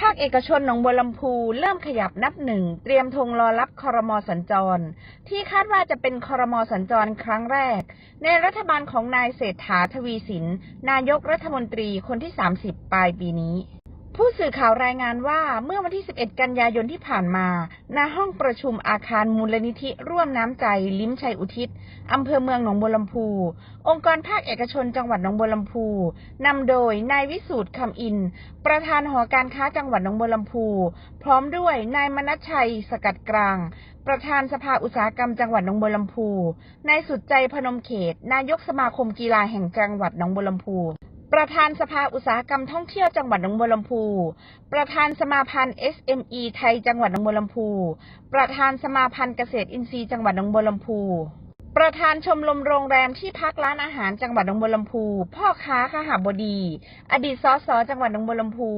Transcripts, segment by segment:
ภาคเอกชนหนองบัวลำพูเริ่มขยับนับหนึ่ง เตรียมธงรอรับคอรมอสัญจร ที่คาดว่าจะเป็นคอรมอสัญจรครั้งแรก ในรัฐบาลของนายเศรษฐาทวีสิน นายกรัฐมนตรีคนที่ 30 ปลายปีนี้ ผู้สื่อข่าวรายงานว่าเมื่อวันที่ 11 กันยายนที่ผ่านมาณห้องประชุมอาคารมูลนิธิร่วมน้ำใจลิ้มชัยอุทิศอำเภอเมืองหนองบัวลำพู องค์กรภาคเอกชนจังหวัดหนองบัวลำพูนำโดยนายวิสูตรคำอิน ประธานหอการค้าจังหวัดหนองบัวลำพู พร้อมด้วยนายมนัชชัยสกัดกลาง ประธานสภาอุตสาหกรรมจังหวัดหนองบัวลำพูนายสุดใจพนมเขต นายกสมาคมกีฬาแห่งจังหวัดหนองบัวลำพู ประธานสภาอุตสาหกรรมท่องเที่ยวจังหวัดหนองบัวลำพู ประธานสมาพันธ์ SME ไทยจังหวัดหนองบัวลำพู ประธานสมาพันธ์เกษตรอินทรีย์จังหวัดหนองบัวลำพู ประธานชมรมโรงแรมที่พักร้านอาหารจังหวัดหนองบัวลำพู พ่อค้าขหบดี อดีตสสจังหวัดหนองบัวลำพู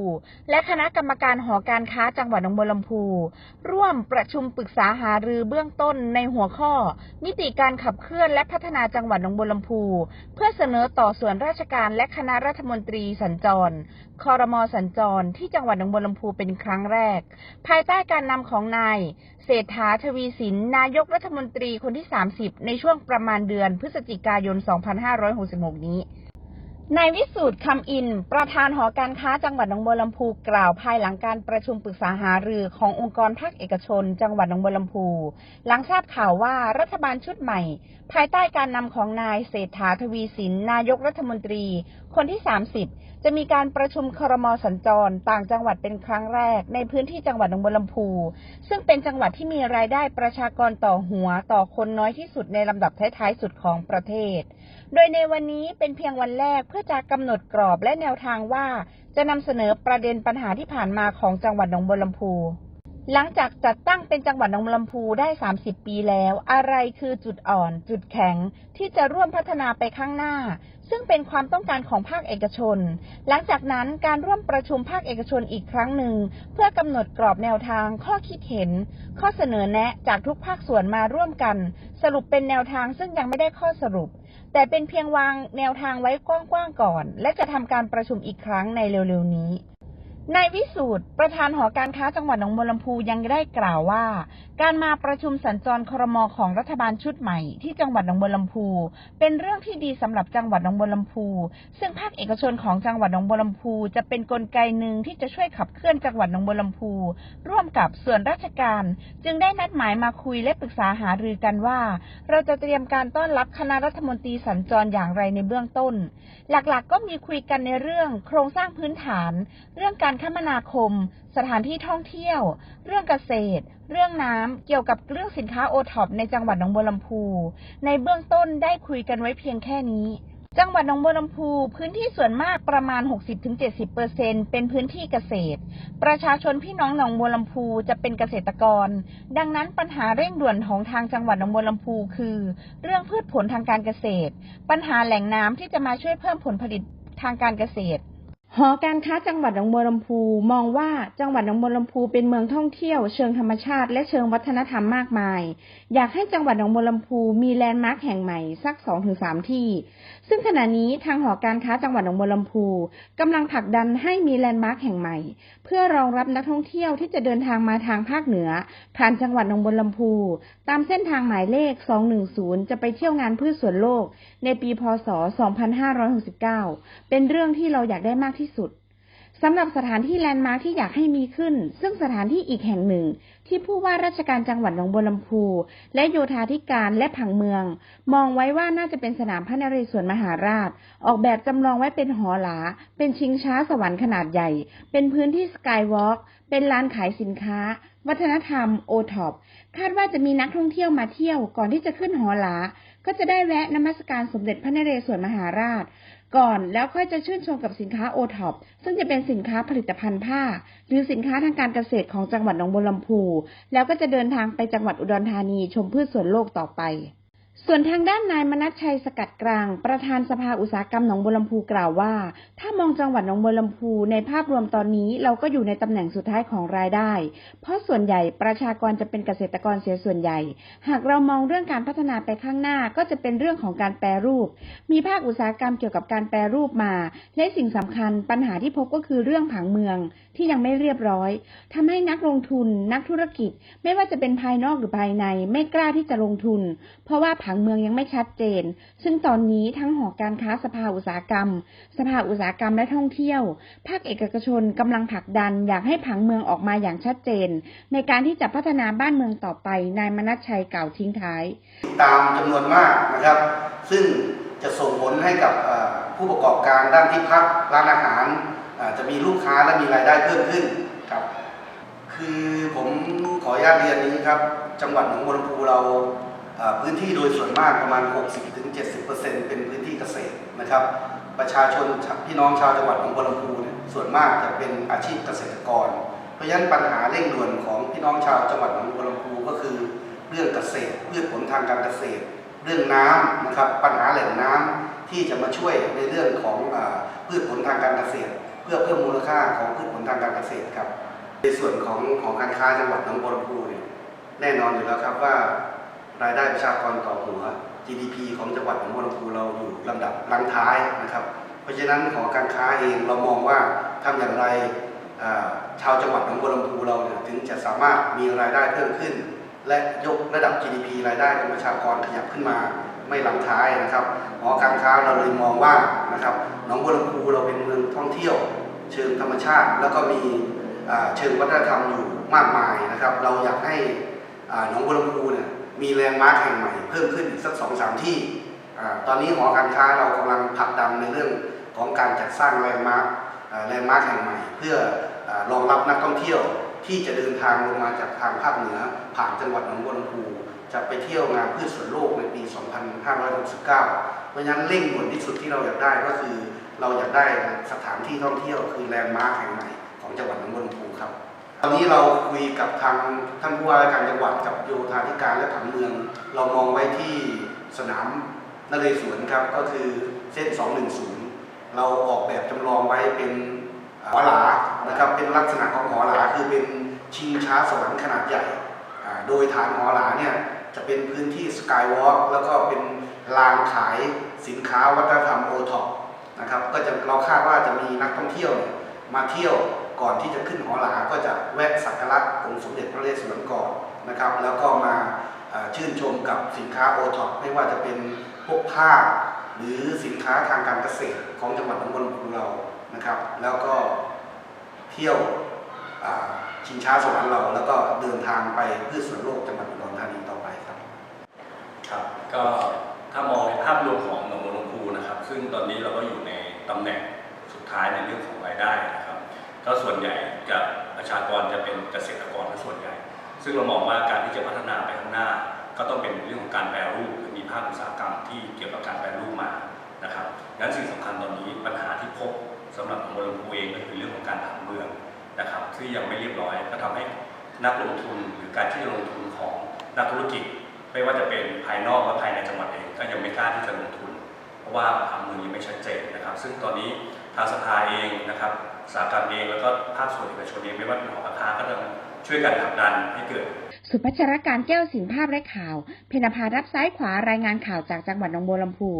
และคณะกรรมการหอการค้าจังหวัดหนองบัวลำพู ร่วมประชุมปรึกษาหารือเบื้องต้นในหัวข้อ มิติการขับเคลื่อนและพัฒนาจังหวัดหนองบัวลำพู เพื่อเสนอต่อส่วนราชการและคณะรัฐมนตรีสัญจร คอรมอสัญจร ที่จังหวัดหนองบัวลำพูเป็นครั้งแรก ภายใต้การนำของนายเศรษฐาทวีสินนายกรัฐมนตรีคนที่ 30 ในช่วงประมาณเดือนพฤศจิกายน 2566 นี้ นายวิสูตรคำอิน ประธานหอการค้าจังหวัดหนองบัวลำพูกล่าวภายหลังการประชุมปรึกษาหารือขององค์กรภาคเอกชน จังหวัดหนองบัวลำพู หลังทราบข่าวว่ารัฐบาลชุดใหม่ ภายใต้การนำของนายเศรษฐาทวีสิน นายกรัฐมนตรี คนที่ 30 จะมีการประชุมครมสัญจร ต่างจังหวัดเป็นครั้งแรก ในพื้นที่จังหวัดหนองบัวลำพู ซึ่งเป็นจังหวัดที่มีรายได้ประชากรต่อหัวต่อคนน้อยที่สุดในลำดับท้ายๆสุดของประเทศ โดยในวันนี้เป็นเพียงวันแรกเพื่อจะกำหนดกรอบและแนวทางว่า จะนำเสนอประเด็นปัญหาที่ผ่านมาของจังหวัดหนองบัวลำพูหลังจากจัดตั้งเป็นจังหวัดหนองบัวลำพูได้ 30 ปีแล้ว อะไรคือจุดอ่อน จุดแข็ง ที่จะร่วมพัฒนาไปข้างหน้า ซึ่งเป็นความต้องการของภาคเอกชน หลังจากนั้นการร่วมประชุมภาคเอกชนอีกครั้งหนึ่ง เพื่อกำหนดกรอบแนวทางข้อคิดเห็น ข้อเสนอแนะจากทุกภาคส่วนมาร่วมกัน สรุปเป็นแนวทางซึ่งยังไม่ได้ข้อสรุป แต่เป็นเพียงวางแนวทางไว้กว้างๆก่อน และจะทำการประชุมอีกครั้งในเร็วๆนี้ นายวิสูตรประธานหอการค้าจังหวัดหนองบัวลำพูยังได้กล่าวว่า การมาประชุมสัญจรครมของรัฐบาลชุดใหม่ที่จังหวัดหนองบัวลำพู เป็นเรื่องที่ดีสำหรับจังหวัดหนองบัวลำพู ซึ่งภาคเอกชนของจังหวัดหนองบัวลำพู จะเป็นนกลไกหนึ่งที่จะช่วยขับเคลื่อนจังหวัดหนองบัวลำพู ร่วมกับส่วนราชการ จึงได้นัดหมายมาคุยและปรึกษาหารือกันว่า เราจะเตรียมการต้อนรับคณะรัฐมนตรีสัญจรอย่างไรในเบื้องต้น หลักๆก็มีคุยกันในเรื่อง โครงสร้างพื้นฐาน เรื่องการคมนาคม สถานที่ท่องเที่ยว เรื่องเกษตร เรื่องน้ำ เกี่ยวกับเรื่องสินค้าโอท็อปในจังหวัดหนองบัวลำพู ในเบื้องต้นได้คุยกันไว้เพียงแค่นี้ จังหวัดหนองบัวลำพู พื้นที่ส่วนมากประมาณ 60-70%เป็นพื้นที่เกษตร ประชาชนพี่น้องหนองบัวลำพูจะเป็นเกษตรกร ดังนั้นปัญหาเร่งด่วนของทางจังหวัดหนองบัวลำพูคือ เรื่องพืชผลทางการเกษตร ปัญหาแหล่งน้ำที่จะมาช่วยเพิ่มผลผลิตทางการเกษตร หอการค้าจังหวัดหนองบัวลำพูมองว่าจังหวัดหนองบัวลำพูเป็นเมืองท่องเที่ยวเชิงธรรมชาติและเชิงวัฒนธรรมมากมาย อยากให้จังหวัดหนองบัวลำพูมีแลนด์มาร์คแห่งใหม่สัก2-3ที่ ซึ่งขณะนี้ทางหอการค้าจังหวัดหนองบัวลำพูกำลังผลักดันให้มีแลนด์มาร์คแห่งใหม่ เพื่อรองรับนักท่องเที่ยวที่จะเดินทางมาทางภาคเหนือ ผ่านจังหวัดหนองบัวลำพู ตามเส้นทางหมายเลข 210 จะไปเที่ยวงานพืชสวนโลก ในปีพศ 2569 เป็นเรื่องที่เราอยากได้มากที่สุดสำหรับสถานที่แลนด์มาร์คที่อยากให้มีขึ้น ซึ่งสถานที่อีกแห่งหนึ่ง ที่ผู้ว่าราชการจังหวัดหนองบัวลำพู และโยธาธิการและผังเมือง มองไว้ว่าน่าจะเป็นสนามพระนเรศวรมหาราช ออกแบบจำลองไว้เป็นหอหลา เป็นชิงช้าสวรรค์ขนาดใหญ่ เป็นพื้นที่สกายวอล์กเป็นลานขายสินค้า วัฒนธรรมโอท็อปคาดว่าจะมีนักท่องเที่ยวมาเที่ยวก่อนที่จะขึ้นหอหลา ก็จะได้แวะนมัสการสมเด็จพระนเรศวรมหาราช ก่อนแล้วค่อยจะชื่นชมกับสินค้าโอท็อปซึ่งจะเป็นสินค้าผลิตภัณฑ์ผ้า หรือสินค้าทางการเกษตรของจังหวัดหนองบัวลำพู แล้วก็จะเดินทางไปจังหวัดอุดรธานีชมพืชสวนโลกต่อไป ส่วนทางด้านนายมนัชชัยสกัดกลาง ประธานสภาอุตสาหกรรมหนองบัวลำพูกล่าวว่า ถ้ามองจังหวัดหนองบัวลำพูในภาพรวมตอนนี้เราก็อยู่ในตำแหน่งสุดท้ายของรายได้ เพราะส่วนใหญ่ประชากรจะเป็นเกษตรกรเสียส่วนใหญ่ หากเรามองเรื่องการพัฒนาไปข้างหน้าก็จะเป็นเรื่องของการแปรรูป มีภาคอุตสาหกรรมเกี่ยวกับการแปรรูปมา และสิ่งสำคัญปัญหาที่พบก็คือเรื่องผังเมืองที่ยังไม่เรียบร้อยทำให้นักลงทุน นักธุรกิจ ไม่ว่าจะเป็นภายนอกหรือภายใน ไม่กล้าที่จะลงทุน เพราะว่าผังเมืองยังไม่ชัดเจน ซึ่งตอนนี้ทั้งหอการค้าสภาอุตสาหกรรม สภาอุตสาหกรรมและท่องเที่ยว ภาคเอกชนกำลังผลักดันอยากให้ผังเมืองออกมาอย่างชัดเจน ในการที่จะพัฒนาบ้านเมืองต่อไป นายมนัชชัยกล่าวทิ้งท้าย ตามจำนวนมากนะครับ ซึ่งจะส่งผลให้กับผู้ประกอบการด้านที่พักร้านอาหารจะมีลูกค้าและมีรายได้เพิ่มขึ้นครับคือผมขออนุญาตเรียนนี้ครับ จังหวัดหนองบัวลำพูเรา พื้นที่โดยส่วนมากประมาณ 60-70%เป็นพื้นที่เกษตรนะครับ ประชาชนพี่น้องชาวจังหวัดหนองบัวลำพูเนี่ยส่วนมากจะเป็นอาชีพเกษตรกร เพราะฉะนั้นปัญหาเร่งด่วนของพี่น้องชาวจังหวัดหนองบัวลำพูก็คือเรื่องเกษตรเพืชผลทางการเกษตร เรื่องน้ำนะครับปัญหาแหล่งน้ำที่จะมาช่วยในเรื่องของอาพืชผลทางการเกษตร เพื่อเพิ่มมูลค่าของพืชผลทางการเกษตรครับในส่วนของของการค้าจังหวัดหนองบัวลำพูเนี่ยแน่นอนอยู่แล้วครับว่า รายได้ประชากรต่อหัว GDP ของจังหวัดหนองบัวลำพูเราอยู่ลำดับลังท้ายนะครับ เพราะฉะนั้นของการค้าเองเรามองว่าทำอย่างไรชาวจังหวัดหนองบัวลำพูเราเนี่ยถึงจะสามารถมีรายได้เพิ่มขึ้น และยกระดับ GDP รายได้ของประชากรขยับขึ้นมาไม่ลังท้ายนะครับหอการค้าเราเลยมองว่านะครับหนองบัวลำพูเราเป็นเมืองท่องเที่ยว เชิงธรรมชาติ แล้วก็มีเชิงวัฒนธรรมอยู่มากมายนะครับ เราอยากให้หนองบัวลำพูเนี่ย มีแลนด์มาร์คแห่งใหม่ เพิ่มขึ้นอีกสักสองสามที่ ตอนนี้หอการค้าเรากำลังผลักดันในเรื่องของการจัดสร้างแลนด์มาร์คอ่าแลนด์มาร์คแห่งใหม่ เพื่ออรองรับนักท่องเที่ยวที่จะเดินทางลงมาจากทางภาคเหนือ ผ่านจังหวัดหนองบัวลำพูจะไปเที่ยวงานพืชสวนโลกในปี 2569 เพราะฉะนั้นเร่งด่วนที่สุดที่เราอยากได้ก็คือ เราอยากได้สถานที่ท่องเที่ยวคือแลนด์มาร์คแห่งใหม่ของจังหวัดหนองบัวลำพูครับ ตอนนี้เราคุยกับทางท่านผู้ว่าการจังหวัดกับโยธาธิการและผังเมือง เรามองไว้ที่สนามนเรศวรครับก็คือเส้น 210 เราออกแบบจำลองไว้เป็นหอหลานะครับเป็นลักษณะของหอหลาคือเป็นชิงช้าสวรรค์ขนาดใหญ่ โดยฐานหอหลาเนี่ยจะเป็นพื้นที่สกายวอล์กแล้วก็เป็นลานขายสินค้าวัฒนธรรมโอท็อปนะครับก็จะเราคาดว่าจะมีนักท่องเที่ยวมาเที่ยว ก่อนที่จะขึ้นหอหลาก็จะแวะสักการะองค์สมเด็จพระเรศวรก่อนนะครับ แล้วก็มาชื่นชมกับสินค้าโอท็อปไม่ว่าจะเป็นพวกผ้าหรือสินค้าทางการเกษตรของจังหวัดหนองบัวลำพูเรานะครับ แล้วก็เที่ยวชิงช้าสวรรค์เราแล้วก็เดินทางไปพืชสวนโลกจังหวัดอุดรธานีต่อไปครับครับก็ถ้ามองในภาพรวมของหนองบัวลำพูนะครับ ซึ่งตอนนี้เราก็อยู่ในตำแหน่งสุดท้ายในเรื่องของรายได้ ก็ส่วนใหญ่จะประชากรจะเป็นเกษตรกรซะส่วนใหญ่ ซึ่งเรามองว่าการที่จะพัฒนาไปข้างหน้า ก็ต้องเป็นเรื่องของการแปรรูปหรือมีภาคอุตสาหกรรมที่เกี่ยวกับการแปรรูปมานะครับดังนั้นสิ่งสำคัญตอนนี้ปัญหาที่พบสำหรับหนองบัวลพูเองก็คือเรื่องของการผังเมืองนะครับที่ยังไม่เรียบร้อยก็ทำให้นักลงทุนหรือการที่จะลงทุนของนักธุรกิจ ไม่ว่าจะเป็นภายนอกและภายในจังหวัดเองก็ยังไม่กล้าที่จะลงทุน เพราะว่าผังเมืองยังไม่ชัดเจนนะครับ ซึ่งตอนนี้ทางสภาเองนะครับ สากรเองแล้วก็ภาคส่วนเอกชนเองไม่ว่าเป็นหอการค้าก็จะช่วยกันผลักดันให้เกิด สุพัชรการแก้วสินภาพและข่าว เพนภารับซ้ายขวารายงานข่าวจากจังหวัดหนองบัวลำพู